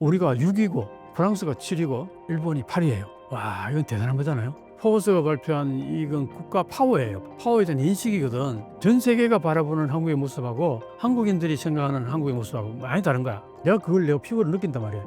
우리가 6위고 프랑스가 7위고 일본이 8위예요. 와 이건 대단한 거잖아요. 포버스가 발표한 이건 국가 파워예요. 파워에 대한 인식이거든. 전 세계가 바라보는 한국의 모습하고 한국인들이 생각하는 한국의 모습하고 많이 다른 거야. 내가 그걸 내가 피부로 느낀단 말이야.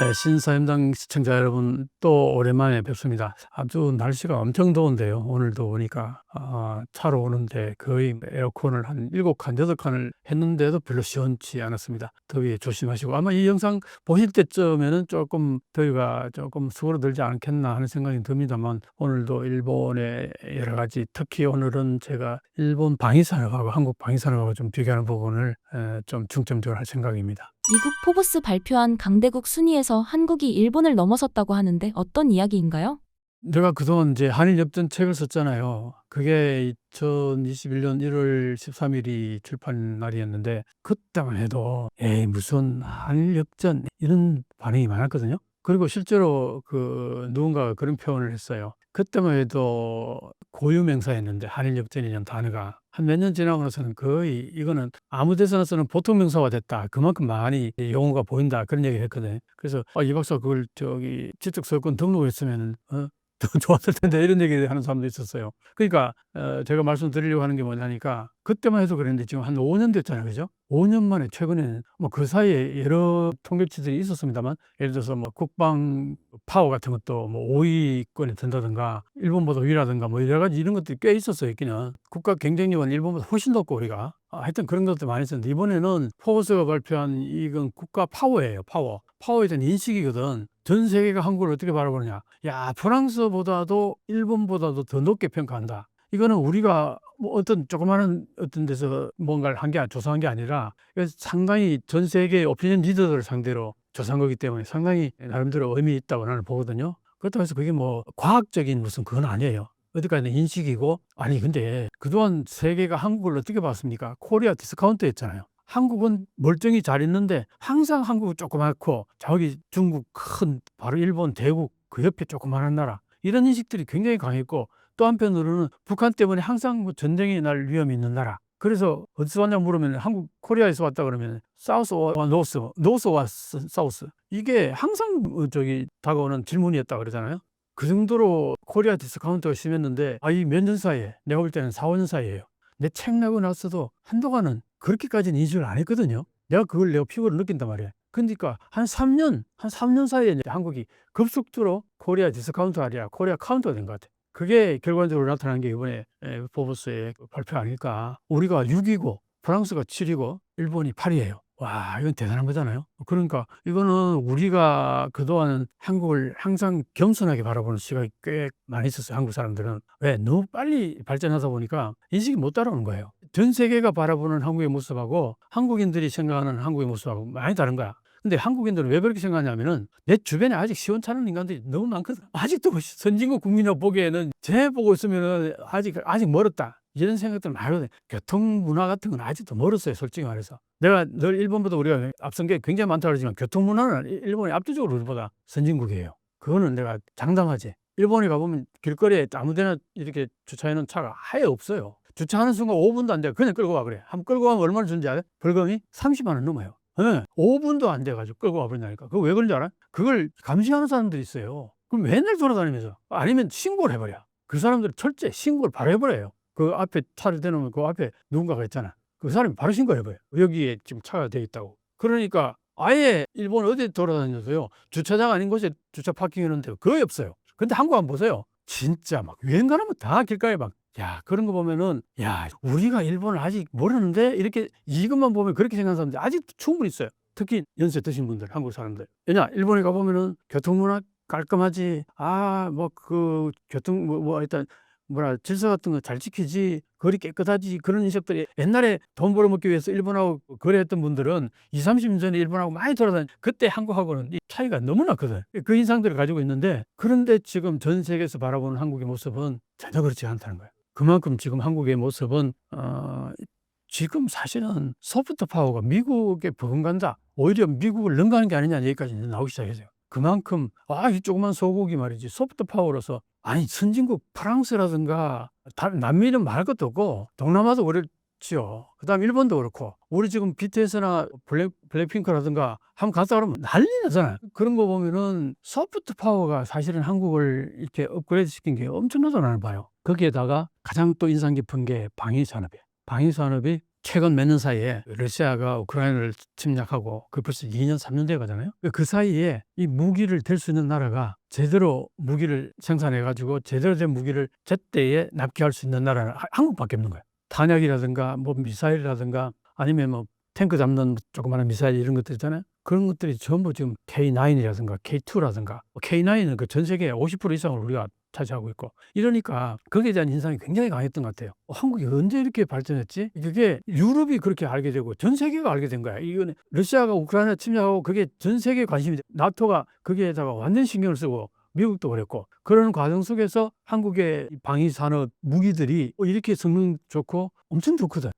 네, 신사임당 시청자 여러분 또 오랜만에 뵙습니다. 아주 날씨가 엄청 더운데요. 오늘도 보니까 아, 차로 오는데 거의 에어컨을 한 일곱 칸, 여덟 칸을 했는데도 별로 시원치 않았습니다. 더위에 조심하시고 아마 이 영상 보실 때쯤에는 조금 더위가 조금 수그러들지 않겠나 하는 생각이 듭니다만 오늘도 일본의 여러 가지 특히 오늘은 제가 일본 방위산업하고 한국 방위산업하고 좀 비교하는 부분을 에, 좀 중점적으로 할 생각입니다. 미국 포브스 발표한 강대국 순위에서 한국이 일본을 넘어섰다고 하는데 어떤 이야기인가요? 내가 그동안 이제 한일 엽전 책을 썼잖아요. 그게 2021년 1월 13일이 출판 날이었는데 그때만 해도 에이 무슨 한일 엽전 이런 반응이 많았거든요. 그리고 실제로 그 누군가가 그런 표현을 했어요. 그때만 해도 고유명사였는데 한일 엽전이라는 단어가 한 몇 년 지나고 나서는 거의 이거는 아무 데서나 쓰는 보통 명사가 됐다. 그만큼 많이 용어가 보인다. 그런 얘기를 했거든요. 그래서 아, 이 박사 그걸 저기 지적서건 등록을 했으면 어? 더 좋았을 텐데 이런 얘기 하는 사람도 있었어요. 그러니까 어, 제가 말씀드리려고 하는 게 뭐냐니까 그때만 해도 그랬는데 지금 한 5년 됐잖아요. 그죠? 5년 만에 최근에는 뭐 그 사이에 여러 통계치들이 있었습니다만 예를 들어서 뭐 국방 파워 같은 것도 뭐 5위권에 든다든가 일본보다 위라든가 뭐 여러 가지 이런 것들이 꽤 있었어요. 있기는 국가 경쟁력은 일본보다 훨씬 높고 우리가 아, 하여튼 그런 것들 많이 있었는데 이번에는 포버스가 발표한 이건 국가 파워예요. 파워. 파워에 대한 인식이거든. 전 세계가 한국을 어떻게 바라보느냐. 야, 프랑스보다도 일본보다도 더 높게 평가한다. 이거는 우리가 뭐 어떤 조그마한 어떤 데서 뭔가를 한 게 조사한 게 아니라 상당히 전 세계 오피니언 리더들을 상대로 조사한 거기 때문에 상당히 나름대로 의미 있다고 나는 보거든요. 그렇다고 해서 그게 뭐 과학적인 무슨 그건 아니에요. 어디까지는 인식이고 아니 근데 그동안 세계가 한국을 어떻게 봤습니까? 코리아 디스카운트였잖아요. 한국은 멀쩡히 잘 있는데 항상 한국은 조그맣고 저기 중국 큰 바로 일본 대국 그 옆에 조그마한 나라 이런 인식들이 굉장히 강했고 또 한편으로는 북한 때문에 항상 뭐 전쟁이 날 위험이 있는 나라. 그래서 어디서 왔냐 물으면 한국 코리아에서 왔다 그러면 사우스와 노스 노스와 스- 사우스. 이게 항상 어, 저기 다가오는 질문이었다 그러잖아요. 그 정도로 코리아 디스카운트가 심했는데 아 이 몇 년 사이에 내가 볼 때는 4, 5년 사이에요. 내책 내고 나서도 한동안은 그렇게까지는 인식을 안 했거든요. 내가 그걸 내가 피부로 느낀단 말이야. 그러니까 한 3년, 한 3년 사이에 한국이 급속도로 코리아 디스카운트 아니라 코리아 카운터가 된 것 같아. 그게 결과적으로 나타난 게 이번에 에, 포브스의 발표 아닐까. 우리가 6위고 프랑스가 7위고 일본이 8위예요. 와, 이건 대단한 거잖아요. 그러니까 이거는 우리가 그동안 한국을 항상 겸손하게 바라보는 시각이 꽤 많이 있었어요. 한국 사람들은. 왜? 너무 빨리 발전하다 보니까 인식이 못 따라오는 거예요. 전 세계가 바라보는 한국의 모습하고 한국인들이 생각하는 한국의 모습하고 많이 다른 거야. 근데 한국인들은 왜 그렇게 생각하냐면은 내 주변에 아직 시원찮은 인간들이 너무 많거든. 아직도 선진국 국민이 보기에는 쟤 보고 있으면은 아직 아직 멀었다. 이런 생각들 하거든. 교통 문화 같은 건 아직도 멀었어요. 솔직히 말해서. 내가 늘 일본보다 우리가 앞선 게 굉장히 많다 그러지만 교통 문화는 일- 일본이 압도적으로 우리보다 선진국이에요. 그거는 내가 장담하지. 일본에 가보면 길거리에 아무 데나 이렇게 주차해 놓은 차가 아예 없어요. 주차하는 순간 5분도 안 돼. 그냥 끌고 와 그래. 한번 끌고 가면 얼마나 주는지 알아요? 벌금이 30만 원 넘어요. 네, 5분도 안 돼가지고 끌고 와버린다니까. 그거 왜 그런지 알아? 그걸 감시하는 사람들이 있어요. 그럼 맨날 돌아다니면서 아니면 신고를 해버려. 그 사람들은 철저히 신고를 바로 해버려요. 그 앞에 차를 대놓으면 그 앞에 누군가가 있잖아. 그 사람이 바로 신고해버려요. 여기에 지금 차가 돼 있다고. 그러니까 아예 일본 어디 돌아다녀도요. 주차장 아닌 곳에 주차 파킹해놓은 데 거의 없어요. 근데 한국 한번 보세요. 진짜 막 유행 가라면 다 길가에 막 야, 그런 거 보면은, 야, 우리가 일본을 아직 모르는데? 이렇게 이것만 보면 그렇게 생각하는 사람들이 아직도 충분히 있어요. 특히 연세 드신 분들, 한국 사람들. 왜냐, 일본에 가보면은 교통문화 깔끔하지. 아, 뭐, 그, 교통, 뭐, 뭐, 일단, 뭐라, 질서 같은 거 잘 지키지. 거리 깨끗하지. 그런 인식들이 옛날에 돈 벌어먹기 위해서 일본하고 거래했던 분들은 20, 30년 전에 일본하고 많이 돌아다니 그때 한국하고는 이 차이가 너무 났거든. 그 인상들을 가지고 있는데 그런데 지금 전 세계에서 바라보는 한국의 모습은 전혀 그렇지 않다는 거예요. 그만큼 지금 한국의 모습은 어, 지금 사실은 소프트 파워가 미국에 버금간다. 오히려 미국을 능가하는 게 아니냐 여기까지 이제 나오기 시작했어요. 그만큼 아 이 조그만 소국이 말이지 소프트 파워로서 아니 선진국 프랑스라든가 남미는 말 것도 없고 동남아도 없지요. 그다음 일본도 그렇고 우리 지금 BTS나 블랙 블랙핑크라든가 한번 갔다 그러면 난리 나잖아요. 그런 거 보면은 소프트 파워가 사실은 한국을 이렇게 업그레이드 시킨 게 엄청나다고 나는 봐요. 거기에다가 가장 또 인상 깊은 게 방위 산업이에요. 방위 산업이 최근 몇 년 사이에 러시아가 우크라이나를 침략하고 그 벌써 2년 3년 돼 가잖아요. 그 사이에 이 무기를 댈 수 있는 나라가 제대로 무기를 생산해 가지고 제대로 된 무기를 제때에 납기할 수 있는 나라는 하- 한국밖에 없는 거예요. 탄약이라든가 뭐 미사일이라든가 아니면 뭐 탱크 잡는 조그마한 미사일 이런 것들 있잖아요. 그런 것들이 전부 지금 K9이라든가 K2라든가 K9은 그 전 세계 50% 이상을 우리가 차지하고 있고 이러니까 거기에 대한 인상이 굉장히 강했던 것 같아요. 어, 한국이 언제 이렇게 발전했지? 그게 유럽이 그렇게 알게 되고 전 세계가 알게 된 거야. 이거는 러시아가 우크라이나 침략하고 그게 전 세계 관심이 돼. 나토가 거기에다가 완전 신경을 쓰고 미국도 그랬고 그런 과정 속에서 한국의 이 방위 산업 무기들이 어, 이렇게 성능 좋고 엄청 좋거든.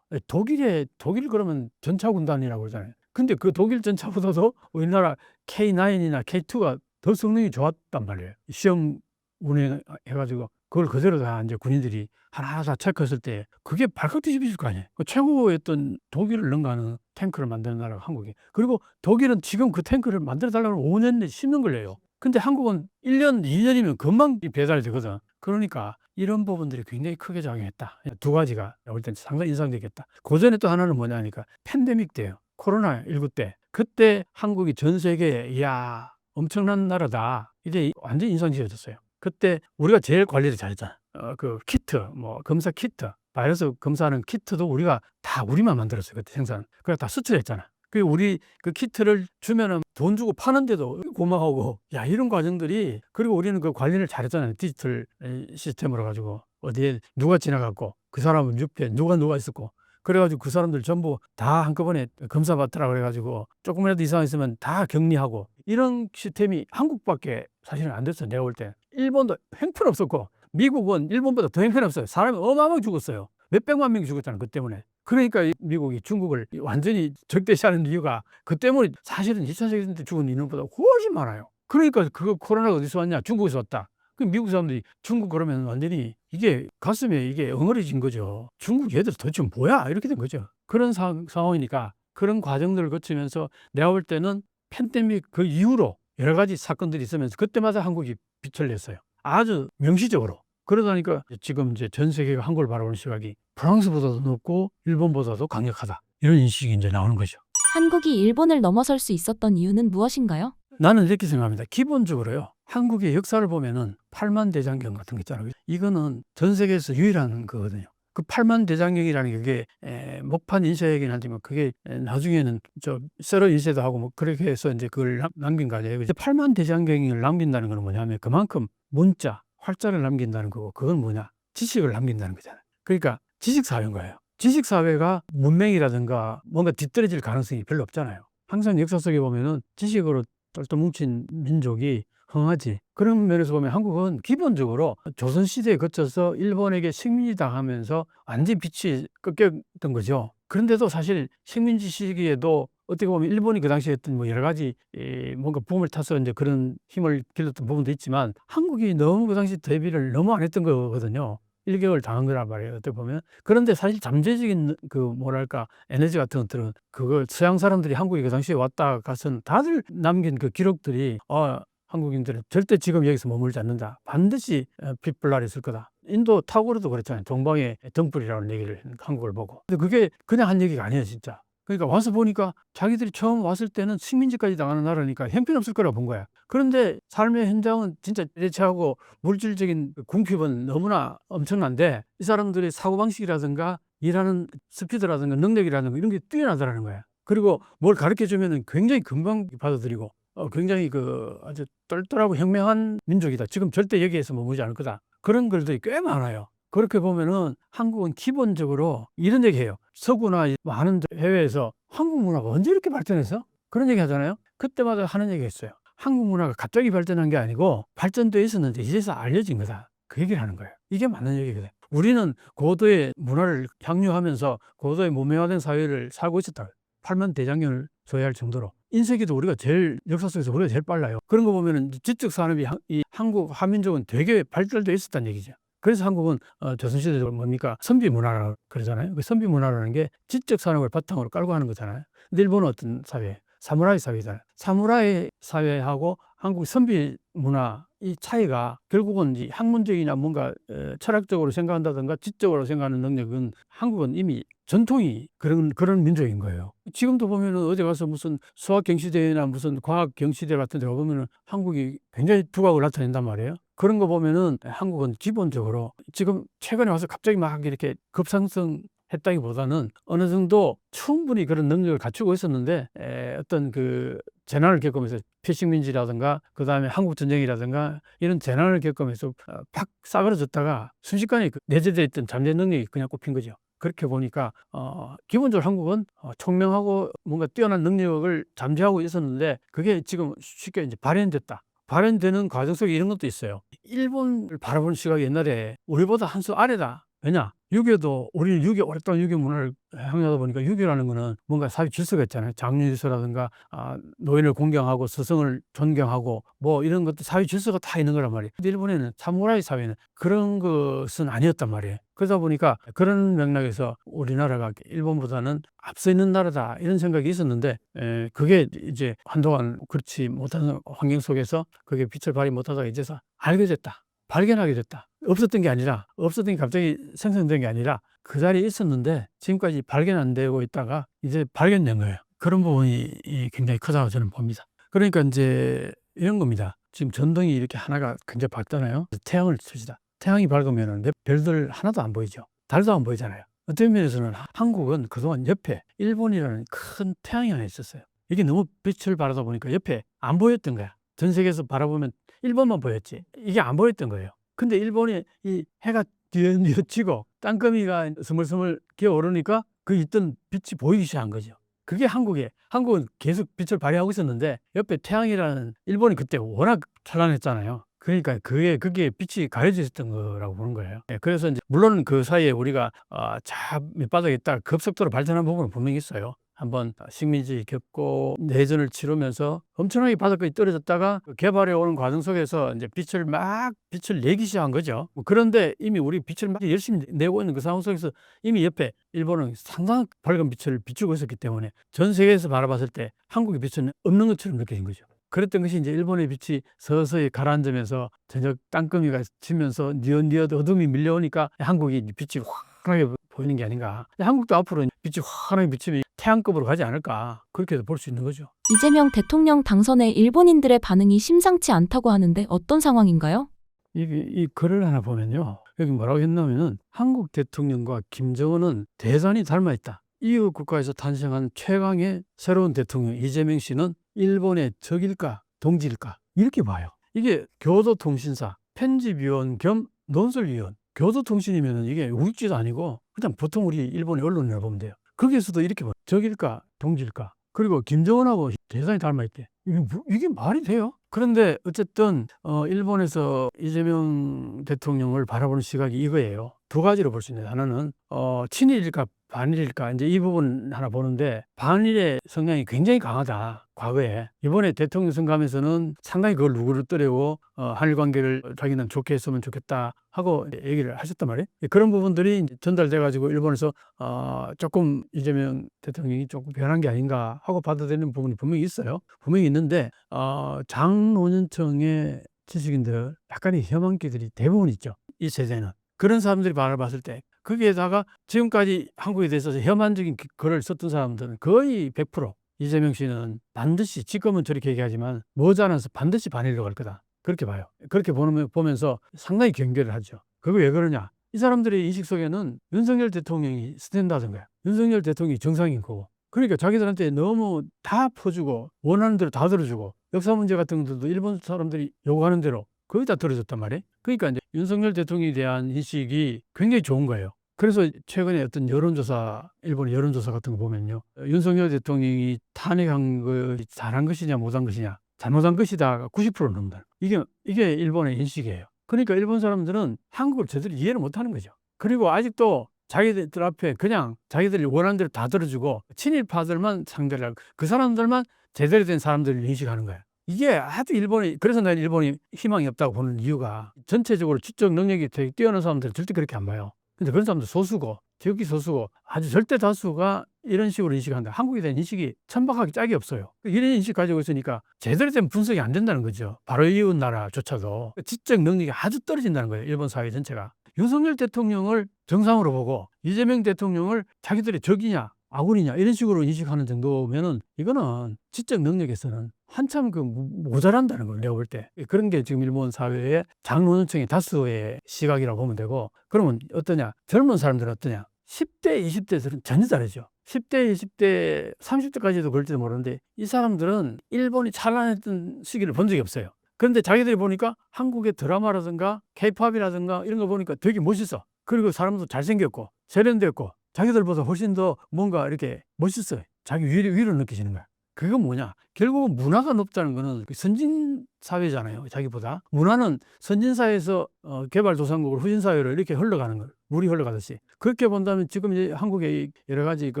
독일에 독일 그러면 전차 군단이라고 그러잖아요. 근데 그 독일 전차보다도 우리나라 K9이나 K2가 더 성능이 좋았단 말이에요. 시험 운행해가지고 그걸 그대로 다 이제 군인들이 하나하나 다 체크했을 때 그게 발칵 뒤집어질 거 아니에요. 그 최고였던 독일을 능가하는 탱크를 만드는 나라가 한국이. 그리고 독일은 지금 그 탱크를 만들어 달라고 5년 내 10년 걸려요. 근데 한국은 1년, 2년이면 금방 배달이 되거든. 그러니까 이런 부분들이 굉장히 크게 작용했다. 두 가지가 올 때는 상당히 인상적이었다. 그 전에 또 하나는 뭐냐니까 팬데믹 때요. 코로나19 때. 그때 한국이 전 세계에 이야 엄청난 나라다. 이제 완전 인상지어졌어요. 그때 우리가 제일 관리를 잘했잖아. 어, 그 키트, 뭐 검사 키트, 바이러스 검사하는 키트도 우리가 다 우리만 만들었어요. 그때 생산. 그래 다 수출했잖아. 그 우리 그 키트를 주면은 돈 주고 파는데도 고마워하고 야 이런 과정들이 그리고 우리는 그 관리를 잘했잖아요. 디지털 에, 시스템으로 가지고 어디에 누가 지나갔고 그 사람은 옆에 누가 누가 있었고 그래가지고 그 사람들 전부 다 한꺼번에 검사 받더라 그래가지고 조금이라도 이상 있으면 다 격리하고 이런 시스템이 한국밖에 사실은 안 됐어 내가 볼 때 일본도 형편없었고 미국은 일본보다 더 형편없어요 사람이 어마어마하게 죽었어요 몇백만 명이 죽었잖아 그 때문에 그러니까 이 미국이 중국을 완전히 적대시하는 이유가 그 때문에 사실은 2차 세계대전 때 죽은 인원보다 훨씬 많아요 그러니까 그거 코로나가 어디서 왔냐 중국에서 왔다 그 미국 사람들이 중국 그러면 완전히 이게 가슴에 이게 엉어리진 거죠. 중국 얘들 도대체 뭐야? 이렇게 된 거죠. 그런 사, 상황이니까 그런 과정들을 거치면서 내가 볼 때는 팬데믹 그 이후로 여러 가지 사건들이 있으면서 그때마다 한국이 빛을 냈어요. 아주 명시적으로. 그러다니까 지금 이제 전 세계가 한국을 바라보는 시각이 프랑스보다도 높고 일본보다도 강력하다. 이런 인식이 이제 나오는 거죠. 한국이 일본을 넘어설 수 있었던 이유는 무엇인가요? 나는 이렇게 생각합니다. 기본적으로요. 한국의 역사를 보면은 팔만 대장경 같은 거 있잖아요. 이거는 전 세계에서 유일한 거거든요. 그 팔만 대장경이라는 게 에, 목판 인쇄이긴 하지만 그게 에, 나중에는 저 썰어 인쇄도 하고 뭐 그렇게 해서 이제 그걸 남- 남긴 거 아니에요. 이제 팔만 대장경을 남긴다는 건 뭐냐면 그만큼 문자, 활자를 남긴다는 거고 그건 뭐냐? 지식을 남긴다는 거잖아요. 그러니까 지식 사회인 거예요. 지식 사회가 문명이라든가 뭔가 뒤떨어질 가능성이 별로 없잖아요. 항상 역사 속에 보면은 지식으로 똘똘 뭉친 민족이 흥하지. 그런 면에서 보면 한국은 기본적으로 조선 시대에 거쳐서 일본에게 식민지 당하면서 완전 빛이 꺾였던 거죠. 그런데도 사실 식민지 시기에도 어떻게 보면 일본이 그 당시에 했던 뭐 여러 가지 이 뭔가 붐을 타서 이제 그런 힘을 길렀던 부분도 있지만 한국이 너무 그 당시 대비를 너무 안 했던 거거든요. 일격을 당한 거란 말이에요. 어떻게 보면. 그런데 사실 잠재적인 그 뭐랄까 에너지 같은 것들은 그걸 서양 사람들이 한국에 그 당시에 왔다 가서는 다들 남긴 그 기록들이 어 한국인들은 절대 지금 여기서 머물지 않는다. 반드시 어, 빛불날이 있을 거다. 인도 타고르도 그랬잖아요. 동방의 등불이라는 얘기를 한국을 보고. 근데 그게 그냥 한 얘기가 아니에요, 진짜. 그러니까 와서 보니까 자기들이 처음 왔을 때는 식민지까지 당하는 나라니까 형편없을 거라고 본 거야. 그런데 삶의 현장은 진짜 대체하고 물질적인 그 궁핍은 너무나 엄청난데 이 사람들의 사고방식이라든가 일하는 스피드라든가 능력이라든가 이런 게 뛰어나더라는 거야. 그리고 뭘 가르쳐 주면은 굉장히 금방 받아들이고 어, 굉장히 그 아주 똘똘하고 현명한 민족이다. 지금 절대 여기에서 머무지 않을 거다. 그런 글들이 꽤 많아요. 그렇게 보면은 한국은 기본적으로 이런 얘기 해요. 서구나 이 많은 해외에서 한국 문화가 언제 이렇게 발전해서? 그런 얘기 하잖아요. 그때마다 하는 얘기가 있어요. 한국 문화가 갑자기 발전한 게 아니고 발전돼 있었는데 이제서 알려진 거다. 그 얘기를 하는 거예요. 이게 맞는 얘기거든. 우리는 고도의 문화를 향유하면서 고도의 문명화된 사회를 살고 있었다. 팔만 대장경을 소유할 정도로. 인쇄기도 우리가 제일 역사 속에서 우리가 제일 빨라요. 그런 거 보면은 지적 산업이 한- 이 한국 한민족은 되게 발달돼 있었다는 얘기죠. 그래서 한국은 어, 조선시대 때 뭡니까 선비 문화라 그러잖아요. 그 선비 문화라는 게 지적 산업을 바탕으로 깔고 하는 거잖아요. 근데 일본은 어떤 사회? 사무라이 사회잖아요. 사무라이 사회하고 한국 선비 문화 이 차이가 결국은 이 학문적이나 뭔가 어, 철학적으로 생각한다든가 지적으로 생각하는 능력은 한국은 이미 전통이 그런 그런 민족인 거예요. 지금도 보면은 어디 가서 무슨 수학 경시대회나 무슨 과학 경시대 같은 데 가보면은 한국이 굉장히 두각을 나타낸단 말이에요. 그런 거 보면은 한국은 기본적으로 지금 최근에 와서 갑자기 막 이렇게 급상승 했다기보다는 어느 정도 충분히 그런 능력을 갖추고 있었는데 에, 어떤 그 재난을 겪으면서 피식민지라든가 그 다음에 한국 전쟁이라든가 이런 재난을 겪으면서 어, 팍 싸그러졌다가 순식간에 그 내재되어 있던 잠재 능력이 그냥 꼽힌 거죠. 그렇게 보니까 어, 기본적으로 한국은 어, 총명하고 뭔가 뛰어난 능력을 잠재하고 있었는데 그게 지금 쉽게 이제 발현됐다. 발현되는 과정 속에 이런 것도 있어요. 일본을 바라보는 시각이 옛날에 우리보다 한 수 아래다. 왜냐? 유교도 우리는 유교 오랫동안 유교 문화를 향유하다 보니까 유교라는 거는 뭔가 사회 질서가 있잖아요. 장류 질서라든가 아, 노인을 공경하고 스승을 존경하고 뭐 이런 것도 사회 질서가 다 있는 거란 말이에요. 근데 일본에는 사무라이 사회는 그런 것은 아니었단 말이에요. 그러다 보니까 그런 맥락에서 우리나라가 일본보다는 앞서 있는 나라다 이런 생각이 있었는데 에, 그게 이제 한동안 그렇지 못하는 환경 속에서 그게 빛을 발휘 못하다가 이제서 알게 됐다. 발견하게 됐다. 없었던 게 아니라 없었던 게 갑자기 생성된 게 아니라 그 자리에 있었는데 지금까지 발견 안 되고 있다가 이제 발견된 거예요. 그런 부분이 이 굉장히 크다고 저는 봅니다. 그러니까 이제 이런 겁니다. 지금 전등이 이렇게 하나가 굉장히 밝잖아요. 태양을 칩시다. 태양이 밝으면 별들 하나도 안 보이죠. 달도 안 보이잖아요. 어떤 면에서는 한국은 그동안 옆에 일본이라는 큰 태양이 하나 있었어요. 이게 너무 빛을 발하다 보니까 옆에 안 보였던 거야. 전 세계에서 바라보면 일본만 보였지. 이게 안 보였던 거예요. 근데 일본이 이 해가 뒤어지고 땅거미가 스물스물 기어오르니까 그 있던 빛이 보이기 시작한 거죠. 그게 한국에 한국은 계속 빛을 발휘하고 있었는데 옆에 태양이라는 일본이 그때 워낙 찬란했잖아요. 그러니까 그게 그게 빛이 가려져 있었던 거라고 보는 거예요. 예, 그래서 이제 물론 그 사이에 우리가 어, 자 밑바닥에 있다 급속도로 발전한 부분은 분명히 있어요. 한번 식민지 겪고 내전을 치르면서 엄청나게 바닥까지 떨어졌다가 그 개발해 오는 과정 속에서 이제 빛을 막 빛을 내기 시작한 거죠. 뭐 그런데 이미 우리 빛을 막 열심히 내고 있는 그 상황 속에서 이미 옆에 일본은 상당한 밝은 빛을 비추고 있었기 때문에 전 세계에서 바라봤을 때 한국의 빛은 없는 것처럼 느껴진 거죠. 그랬던 것이 이제 일본의 빛이 서서히 가라앉으면서 저녁 땅거미가 치면서 니엇니엇 어둠이 밀려오니까 한국이 빛이 환하게 보이는 게 아닌가. 한국도 앞으로 빛이 환하게 비치면 태양급으로 가지 않을까. 그렇게도 볼 수 있는 거죠. 이재명 대통령 당선에 일본인들의 반응이 심상치 않다고 하는데 어떤 상황인가요? 이, 이 글을 하나 보면요. 여기 뭐라고 했냐면은 한국 대통령과 김정은은 대단히 닮아 있다. 이웃 국가에서 탄생한 최강의 새로운 대통령 이재명 씨는 일본의 적일까 동지일까 이렇게 봐요. 이게 교도통신사 편집위원 겸 논설위원 교도통신이면 이게 우익지도 아니고 그냥 보통 우리 일본의 언론이라 보면 돼요. 거기에서도 이렇게 봐. 적일까 동지일까 그리고 김정은하고 대단히 닮아 있대. 이게, 뭐- 이게 말이 돼요? 그런데 어쨌든 어, 일본에서 이재명 대통령을 바라보는 시각이 이거예요. 두 가지로 볼 수 있는데 하나는 어, 친일일까 반일일까 이제 이 부분 하나 보는데 반일의 성향이 굉장히 강하다. 과거에 이번에 대통령 선거하면서는 상당히 그걸 누구를 떠려고 어, 한일 관계를 자기는 좋게 했으면 좋겠다 하고 얘기를 하셨단 말이에요. 그런 부분들이 전달돼 가지고 일본에서 어, 조금 이재명 대통령이 조금 변한 게 아닌가 하고 받아들이는 부분이 분명히 있어요. 분명히 있는데 어, 장노년층의 지식인들 약간의 혐한기들이 대부분 있죠. 이 세대는 그런 사람들이 바라봤을 때 거기에다가 지금까지 한국에 대해서 혐한적인 기- 글을 썼던 사람들은 거의 100% 이재명 씨는 반드시 지금은 저렇게 얘기하지만 머지않아서 반드시 반일로 갈 거다. 그렇게 봐요. 그렇게 보면, 보면서 상당히 경계를 하죠. 그거 왜 그러냐? 이 사람들의 인식 속에는 윤석열 대통령이 스탠다드인 거야. 윤석열 대통령이 정상인 거고. 그러니까 자기들한테 너무 다 퍼주고 원하는 대로 다 들어주고 역사 문제 같은 것들도 일본 사람들이 요구하는 대로 거의 다 들어줬단 말이에요. 그러니까 이제 윤석열 대통령에 대한 인식이 굉장히 좋은 거예요. 그래서 최근에 어떤 여론조사, 일본의 여론조사 같은 거 보면요. 어, 윤석열 대통령이 탄핵한 것이 잘한 것이냐, 못한 것이냐, 잘못한 것이다가 90% 넘는다. 이게, 이게 일본의 인식이에요. 그러니까 일본 사람들은 한국을 제대로 이해를 못 하는 거죠. 그리고 아직도 자기들 앞에 그냥 자기들이 원하는 대로 다 들어주고 친일파들만 상대를 하고 그 사람들만 제대로 된 사람들을 인식하는 거야. 이게 아주 일본이 그래서 난 일본이 희망이 없다고 보는 이유가 전체적으로 지적 능력이 되게 뛰어난 사람들은 절대 그렇게 안 봐요. 근데 그런 사람들 소수고 지극히 소수고 아주 절대 다수가 이런 식으로 인식한다. 한국에 대한 인식이 천박하게 짝이 없어요. 이런 인식 가지고 있으니까 제대로 된 분석이 안 된다는 거죠. 바로 이웃 나라조차도 지적 능력이 아주 떨어진다는 거예요. 일본 사회 전체가. 윤석열 대통령을 정상으로 보고 이재명 대통령을 자기들의 적이냐 아군이냐 이런 식으로 인식하는 정도면은 이거는 지적 능력에서는 한참 그 모- 모자란다는 걸 내가 볼 때. 그런 게 지금 일본 사회의 장노년층의 다수의 시각이라고 보면 되고 그러면 어떠냐? 젊은 사람들은 어떠냐? 10대 20대들은 전혀 다르죠. 10대 20대 30대까지도 그럴지도 모르는데 이 사람들은 일본이 찬란했던 시기를 본 적이 없어요. 그런데 자기들이 보니까 한국의 드라마라든가 케이팝이라든가 이런 거 보니까 되게 멋있어. 그리고 사람도 잘생겼고 세련됐고 자기들보다 훨씬 더 뭔가 이렇게 멋있어요. 자기 위를, 위를 느끼시는 거야. 그건 뭐냐? 결국은 문화가 높다는 거는 그 선진 사회잖아요. 자기보다. 문화는 선진 사회에서 어, 개발도상국으로 후진 사회로 이렇게 흘러가는 걸. 물이 흘러가듯이. 그렇게 본다면 지금 이제 한국의 여러 가지 그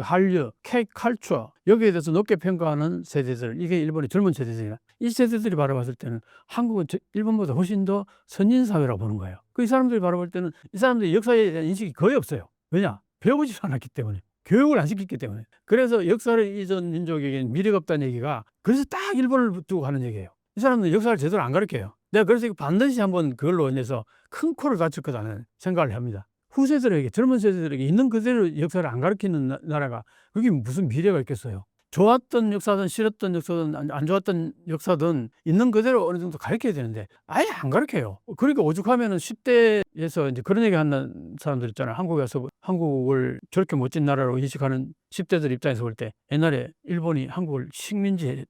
한류, 케이 칼처 여기에 대해서 높게 평가하는 세대들 이게 일본의 젊은 세대들이나 이 세대들이 바라봤을 때는 한국은 저- 일본보다 훨씬 더 선진 사회라고 보는 거예요. 그 이 사람들이 바라볼 때는 이 사람들이 역사에 대한 인식이 거의 없어요. 왜냐? 배우지 않았기 때문에. 교육을 안 시켰기 때문에. 그래서 역사를 잊은 민족에게는 미래가 없다는 얘기가 그래서 딱 일본을 두고 하는 얘기예요. 이 사람들은 역사를 제대로 안 가르쳐요. 내가 그래서 반드시 한번 그걸로 인해서 큰 코를 다칠 거다는 생각을 합니다. 후세들에게 젊은 세대들에게 있는 그대로 역사를 안 가르치는 나- 나라가 그게 무슨 미래가 있겠어요. 좋았던 역사든 싫었던 역사든 안- 안 좋았던 역사든 있는 그대로 어느 정도 가르쳐야 되는데 아예 안 가르쳐요. 그러니까 오죽하면은 10대에서 이제 그런 얘기 하는 사람들 있잖아요. 한국에 와서 한국을 저렇게 멋진 나라로 인식하는 10대들 입장에서 볼 때 옛날에 일본이 한국을 식민지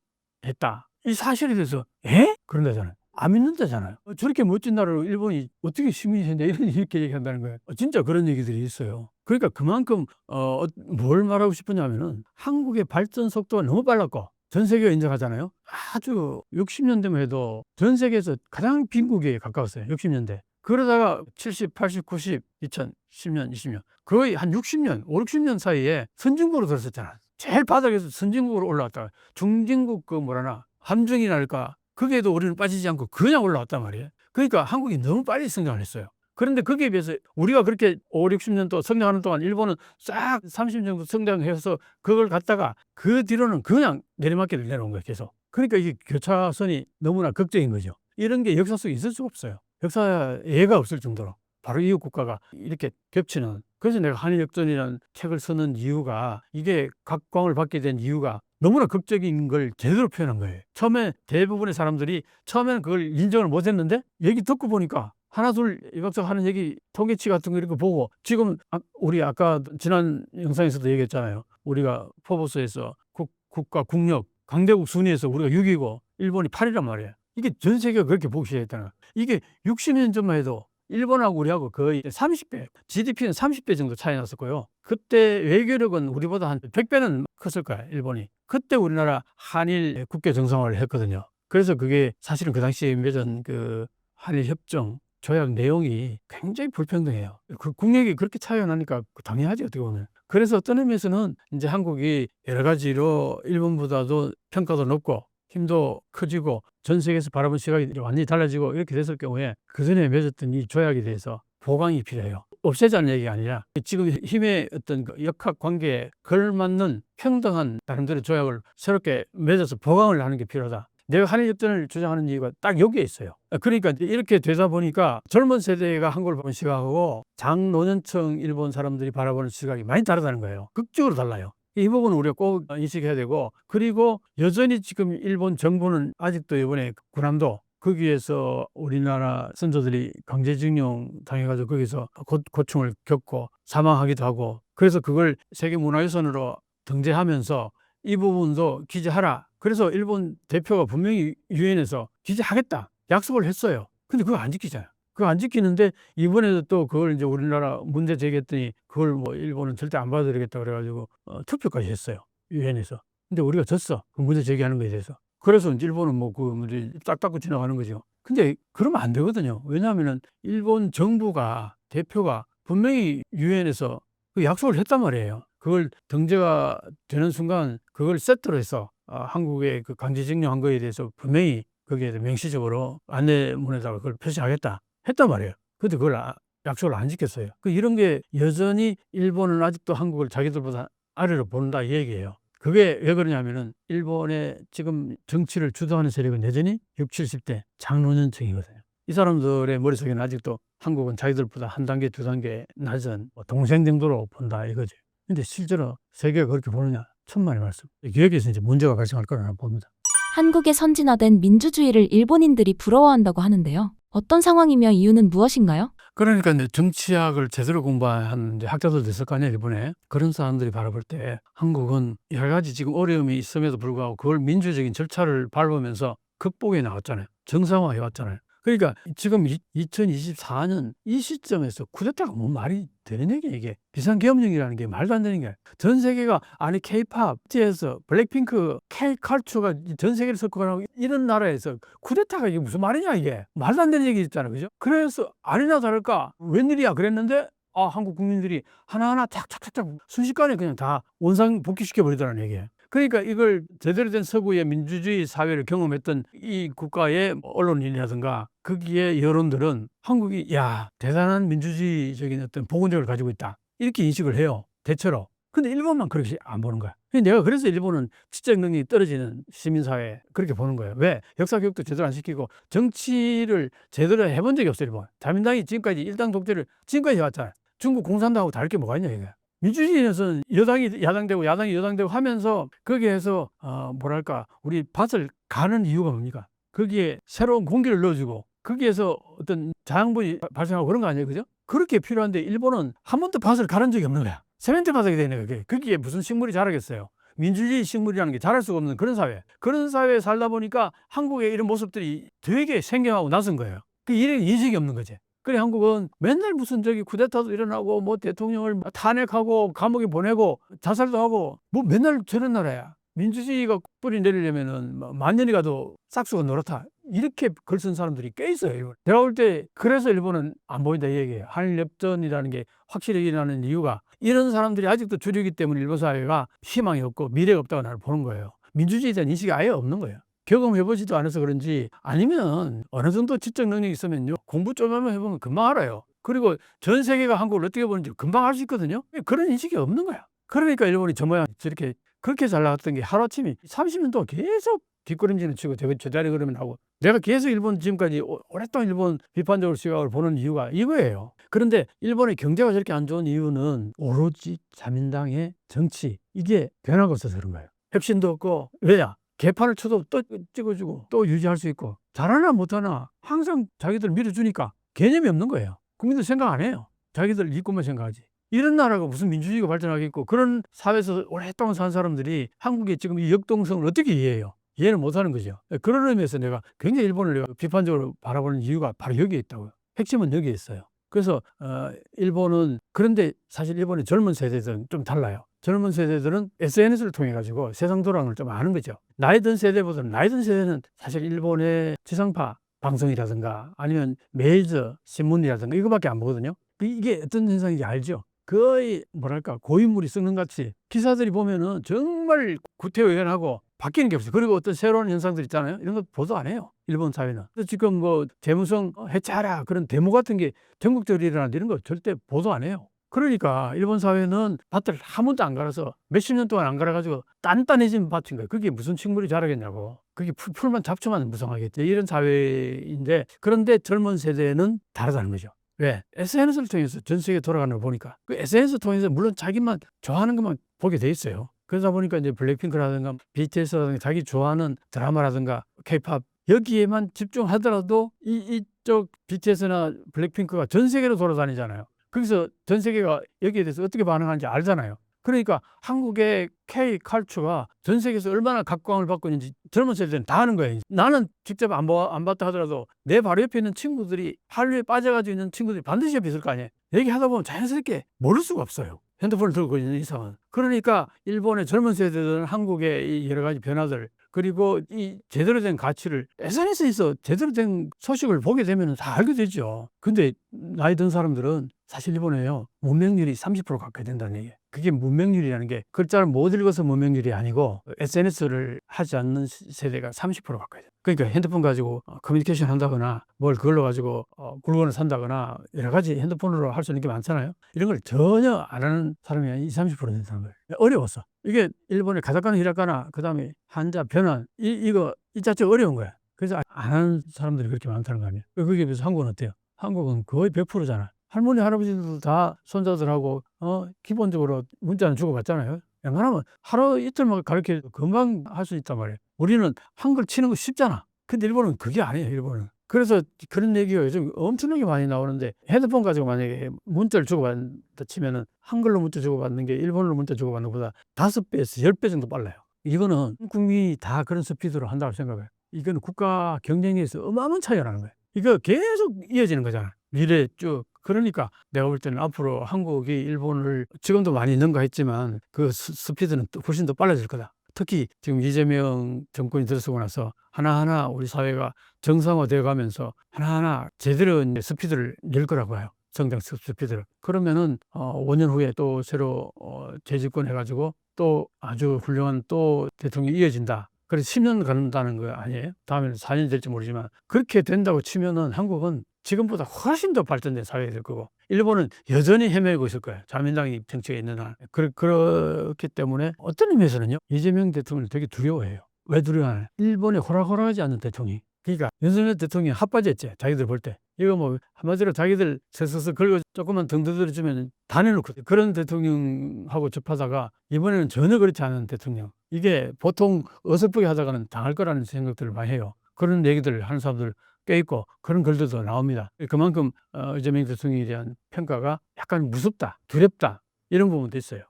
했다. 이 사실에 대해서 에? 그런다잖아요. 안 믿는다잖아요. 어, 저렇게 멋진 나라로 일본이 어떻게 식민지 했냐 이런 이렇게 얘기한다는 거예요. 어, 진짜 그런 얘기들이 있어요. 그러니까 그만큼 어, 뭘 말하고 싶으냐면은 한국의 발전 속도가 너무 빨랐고 전 세계가 인정하잖아요. 아주 60년대만 해도 전 세계에서 가장 빈국에 가까웠어요. 60년대. 그러다가 70, 80, 90, 2010년, 20년 거의 한 60년, 5, 60년 사이에 선진국으로 들었었잖아. 제일 바닥에서 선진국으로 올라왔다가 중진국 그 뭐라나 함정이랄까 거기에도 우리는 빠지지 않고 그냥 올라왔단 말이에요. 그러니까 한국이 너무 빨리 성장을 했어요. 그런데 거기에 비해서 우리가 그렇게 5, 60년 또 성장하는 동안 일본은 싹 30년 정도 성장해서 그걸 갖다가 그 뒤로는 그냥 내리막길을 내려온 거예요, 계속. 그러니까 이게 교차선이 너무나 극적인 거죠. 이런 게 역사 속에 있을 수가 없어요. 역사에 예가 없을 정도로. 바로 이웃 국가가 이렇게 겹치는. 그래서 내가 한일 역전이라는 책을 쓰는 이유가 이게 각광을 받게 된 이유가 너무나 극적인 걸 제대로 표현한 거예요. 처음에 대부분의 사람들이 처음에는 그걸 인정을 못 했는데 얘기 듣고 보니까 하나 둘 이 박사가 하는 얘기 통계치 같은 거거 보고 지금 아- 우리 아까 지난 영상에서도 얘기했잖아요. 우리가 포버스에서 국, 국가 국력 강대국 순위에서 우리가 6위고 일본이 8위란 말이에요. 이게 전 세계가 그렇게 보기 시작했다는 거예요. 이게 60년 전만 해도 일본하고 우리하고 거의 30배, GDP는 30배 정도 차이 났었고요. 그때 외교력은 우리보다 한 100배는 컸을 거야, 일본이. 그때 우리나라 한일 국교 정상화를 했거든요. 그래서 그게 사실은 그 당시에 맺은 그 한일 협정 조약 내용이 굉장히 불평등해요. 그 국력이 그렇게 차이가 나니까 당연하지 어떻게 보면. 그래서 어떤 의미에서는 이제 한국이 여러 가지로 일본보다도 평가도 높고 힘도 커지고 전 세계에서 바라본 시각이 완전히 달라지고 이렇게 됐을 경우에 그 전에 맺었던 이 조약에 대해서 보강이 필요해요. 없애자는 얘기가 아니라 지금 힘의 어떤 그 역학 관계에 걸맞는 평등한 나름대로 조약을 새롭게 맺어서 보강을 하는 게 필요하다. 내가 한일 역전을 주장하는 이유가 딱 여기에 있어요. 그러니까 이렇게 되다 보니까 젊은 세대가 한국을 보는 시각하고 장노년층 일본 사람들이 바라보는 시각이 많이 다르다는 거예요. 극적으로 달라요. 이 부분은 우리가 꼭 인식해야 되고 그리고 여전히 지금 일본 정부는 아직도 이번에 군함도 거기에서 우리나라 선조들이 강제징용 당해가지고 거기서 고, 고충을 겪고 사망하기도 하고 그래서 그걸 세계문화유산으로 등재하면서 이 부분도 기재하라. 그래서 일본 대표가 분명히 유엔에서 기재하겠다 약속을 했어요. 근데 그거 안 지키잖아요. 그거 안 지키는데 이번에도 또 그걸 이제 우리나라 문제 제기했더니 그걸 뭐 일본은 절대 안 받아들이겠다 그래가지고 어, 투표까지 했어요 유엔에서. 근데 우리가 졌어 그 문제 제기하는 거에 대해서. 그래서 이제 일본은 뭐그 문제 딱 닦고 지나가는 거죠. 근데 그러면 안 되거든요. 왜냐하면은 일본 정부가 대표가 분명히 유엔에서 그 약속을 했단 말이에요. 그걸 등재가 되는 순간 그걸 세트로 해서 어, 한국에 그 강제징용한 거에 대해서 분명히 거기에 명시적으로 안내문에다가 그걸 표시하겠다 했단 말이에요. 근데 그걸 아- 약속을 안 지켰어요. 그 이런 게 여전히 일본은 아직도 한국을 자기들보다 아래로 본다 이 얘기예요. 그게 왜 그러냐면은 일본의 지금 정치를 주도하는 세력은 여전히 6, 70대 장노년층이거든요. 이 사람들의 머릿속에는 아직도 한국은 자기들보다 한 단계, 두 단계 낮은 뭐 동생 정도로 본다 이거죠. 근데 실제로 세계가 그렇게 보느냐? 천만의 말씀. 여기에서 이제 문제가 발생할 거라고 봅니다. 한국의 선진화된 민주주의를 일본인들이 부러워한다고 하는데요. 어떤 상황이며 이유는 무엇인가요? 그러니까 이제 정치학을 제대로 공부한 이제 학자들도 있을 거 아니에요, 일본에. 그런 사람들이 바라볼 때 한국은 여러 가지 지금 어려움이 있음에도 불구하고 그걸 민주적인 절차를 밟으면서 극복해 나갔잖아요. 정상화해 왔잖아요. 그러니까 지금 2024년 이 시점에서 쿠데타가 뭐 말이 되는 얘기야 이게 비상계엄령이라는 게 말도 안 되는 게전 세계가 아니 케이팝, BTS, 블랙핑크, K컬처가 전 세계를 석권하고 이런 나라에서 쿠데타가 이게 무슨 말이냐 이게 말도 안 되는 얘기 있잖아요 그죠? 그래서 아니나 다를까 웬일이야 그랬는데 아 한국 국민들이 하나하나 착착착착 순식간에 그냥 다 원상 복귀시켜 버리더라는 얘기예요. 그러니까 이걸 제대로 된 서구의 민주주의 사회를 경험했던 이 국가의 언론인이라든가 거기에 여론들은 한국이 야 대단한 민주주의적인 어떤 복원력을 가지고 있다. 이렇게 인식을 해요 대체로. 근데 일본만 그렇게 안 보는 거야. 근데 내가 그래서 일본은 지적 능력이 떨어지는 시민사회 그렇게 보는 거예요. 왜? 역사 교육도 제대로 안 시키고 정치를 제대로 해본 적이 없어요 일본. 자민당이 지금까지 일당 독재를 지금까지 해왔잖아요 중국 공산당하고 다를 게 뭐가 있냐 이게 민주주의에서는 여당이 야당되고 야당이 여당되고 하면서 거기에서 어 뭐랄까 우리 밭을 가는 이유가 뭡니까? 거기에 새로운 공기를 넣어주고 거기에서 어떤 자양분이 발생하고 그런 거 아니에요, 그죠? 그렇게 필요한데 일본은 한 번도 밭을 가른 적이 없는 거야. 세멘트 바닥이 되는 거야. 거기에 무슨 식물이 자라겠어요? 민주주의 식물이라는 게 자랄 수가 없는 그런 사회. 그런 사회에 살다 보니까 한국의 이런 모습들이 되게 생경하고 낯선 거예요. 그 일에 인식이 없는 거지. 그래 한국은 맨날 무슨 저기 쿠데타도 일어나고 뭐 대통령을 탄핵하고 감옥에 보내고 자살도 하고 뭐 맨날 저런 나라야. 민주주의가 뿌리 내리려면은 뭐만 년이 가도 싹수가 노랗다. 이렇게 글쓴 사람들이 꽤 있어요. 일본. 내가 볼 때 그래서 일본은 안 보인다 이 얘기예요. 한일 엽전이라는 게 확실히 일어나는 이유가 이런 사람들이 아직도 주류이기 때문에 일본 사회가 희망이 없고 미래가 없다고 나를 보는 거예요. 민주주의에 대한 인식이 아예 없는 거예요. 경험해 보지도 않아서 그런지 아니면 어느 정도 지적 능력이 있으면요 공부 좀 하면 해보면 금방 알아요. 그리고 전 세계가 한국을 어떻게 보는지 금방 알 수 있거든요. 그런 인식이 없는 거야. 그러니까 일본이 저 모양 저렇게 그렇게 잘 나갔던 게 하루아침에 30년 동안 계속 뒷걸음질을 치고 저- 제자리 걸음을 하고 내가 계속 일본 지금까지 오- 오랫동안 일본 비판적으로 시각을 보는 이유가 이거예요. 그런데 일본의 경제가 저렇게 안 좋은 이유는 오로지 자민당의 정치 이게 변화가 없어서 그런 거예요. 혁신도 없고 왜냐? 개판을 쳐도 또 찍어주고 또 유지할 수 있고 잘하나 못하나 항상 자기들 밀어주니까 개념이 없는 거예요. 국민들 생각 안 해요. 자기들 이익만 생각하지. 이런 나라가 무슨 민주주의가 발전하겠고 그런 사회에서 오랫동안 산 사람들이 한국의 지금 이 역동성을 어떻게 이해해요? 이해를 못하는 거죠. 그런 의미에서 내가 굉장히 일본을 비판적으로 바라보는 이유가 바로 여기에 있다고요. 핵심은 여기에 있어요. 그래서 어, 일본은 그런데 사실 일본의 젊은 세대들은 좀 달라요. 젊은 세대들은 SNS를 통해 가지고 세상 돌아가는 걸 좀 아는 거죠. 나이 든 세대보다는 나이 든 세대는 사실 일본의 지상파 방송이라든가 아니면 메이저 신문이라든가 이거밖에 안 보거든요. 이게 어떤 현상인지 알죠? 거의 뭐랄까 고인물이 썩는 같이 기사들이 보면은 정말 구태의연하고 바뀌는 게 없어요. 그리고 어떤 새로운 현상들 있잖아요. 이런 거 보도 안 해요. 일본 사회는. 지금 뭐 재무성 해체하라 그런 데모 같은 게 전국적으로 일어나는데 이런 거 절대 보도 안 해요. 그러니까 일본 사회는 밭을 한 번도 안 갈아서 몇십 년 동안 안 갈아가지고 단단해진 밭인 거예요. 그게 무슨 식물이 자라겠냐고. 그게 풀, 풀만 잡초만 무성하겠지. 이런 사회인데 그런데 젊은 세대는 다르다는 거죠. 왜? SNS를 통해서 전 세계 돌아가는 걸 보니까 그 SNS 통해서 물론 자기만 좋아하는 것만 보게 돼 있어요. 그러다 보니까 이제 블랙핑크라든가 BTS라든가 자기 좋아하는 드라마라든가 K-팝 여기에만 집중하더라도 이 이쪽 BTS나 블랙핑크가 전 세계로 돌아다니잖아요. 거기서 전 세계가 여기에 대해서 어떻게 반응하는지 알잖아요. 그러니까 한국의 K 칼처가 전 세계에서 얼마나 각광을 받고 있는지 젊은 세대는 다 아는 거예요. 나는 직접 안, 봐, 안 봤다 하더라도 내 바로 옆에 있는 친구들이 한류에 빠져가지고 있는 친구들이 반드시 옆에 있을 거 아니에요. 얘기하다 보면 자연스럽게 모를 수가 없어요. 핸드폰을 들고 있는 이상은. 그러니까 일본의 젊은 세대들은 한국의 이 여러 가지 변화들 그리고 이 제대로 된 가치를 SNS에서 제대로 된 소식을 보게 되면 다 알게 되죠. 근데 나이 든 사람들은 사실 일본에요. 문명률이 30% 가까이 된다는 얘기예요. 그게 문명률이라는 게 글자를 못 읽어서 문명률이 아니고 SNS를 하지 않는 시- 세대가 30% 가까이 돼요. 그러니까 핸드폰 가지고 어, 커뮤니케이션 한다거나 뭘 그걸로 가지고 어, 물건을 산다거나 여러 가지 핸드폰으로 할 수 있는 게 많잖아요. 이런 걸 전혀 안 하는 사람이 한 20, 30% 된다는 거예요. 어려웠어. 이게 일본의 가타카나 히라카나 그다음에 한자 변환 이 이거 이 자체가 어려운 거야. 그래서 안 하는 사람들이 그렇게 많다는 거 아니에요. 거기에 비해서 한국은 어때요? 한국은 거의 100%잖아. 할머니 할아버지들도 다 손자들하고 어 기본적으로 문자는 주고받잖아요. 웬간하면 하루 이틀만 가르쳐 금방 할 수 있단 말이에요. 우리는 한글 치는 거 쉽잖아. 근데 일본은 그게 아니에요. 일본은. 그래서 그런 얘기가 요즘 엄청나게 많이 나오는데 핸드폰 가지고 만약에 문자를 주고받는다 치면은 한글로 문자 주고받는 게 일본어로 문자 주고받는 것보다 다섯 배에서 열 배 정도 빨라요. 이거는 국민이 다 그런 스피드로 한다고 생각해요. 이거는 국가 경쟁에서 어마어마한 차이가 나는 거예요. 이거 계속 이어지는 거잖아. 미래 쭉. 그러니까 내가 볼 때는 앞으로 한국이 일본을 지금도 많이 능가했지만 그 스- 스피드는 또 훨씬 더 빨라질 거다. 특히 지금 이재명 정권이 들어서고 나서 하나하나 우리 사회가 정상화되어 가면서 하나하나 제대로 스피드를 낼 거라고 봐요. 성장 스- 스피드를. 그러면은 어 5년 후에 또 새로 어 재집권 해 가지고 또 아주 훌륭한 또 대통령이 이어진다. 그래서 10년 간다는 거 아니에요? 다음에는 4년 될지 모르지만 그렇게 된다고 치면은 한국은 지금보다 훨씬 더 발전된 사회가 될 거고 일본은 여전히 헤매고 있을 거예요. 자민당이 정치에 있는 한. 그, 그렇기 때문에 어떤 의미에서는요. 이재명 대통령을 되게 두려워해요. 왜 두려워하냐. 일본에 호락호락하지 않는 대통령이. 그러니까 윤석열 대통령이 핫바지했지. 자기들 볼 때. 이거 뭐 한마디로 자기들 세서서 긁어 조금만 등 두드려주면 다 내놓고 그런 대통령하고 접하다가 이번에는 전혀 그렇지 않은 대통령. 이게 보통 어설프게 하다가는 당할 거라는 생각들을 많이 해요. 그런 얘기들을 하는 사람들 꽤 있고 그런 글들도 나옵니다. 그만큼 어, 이재명 대통령에 대한 평가가 약간 무섭다, 두렵다 이런 부분도 있어요.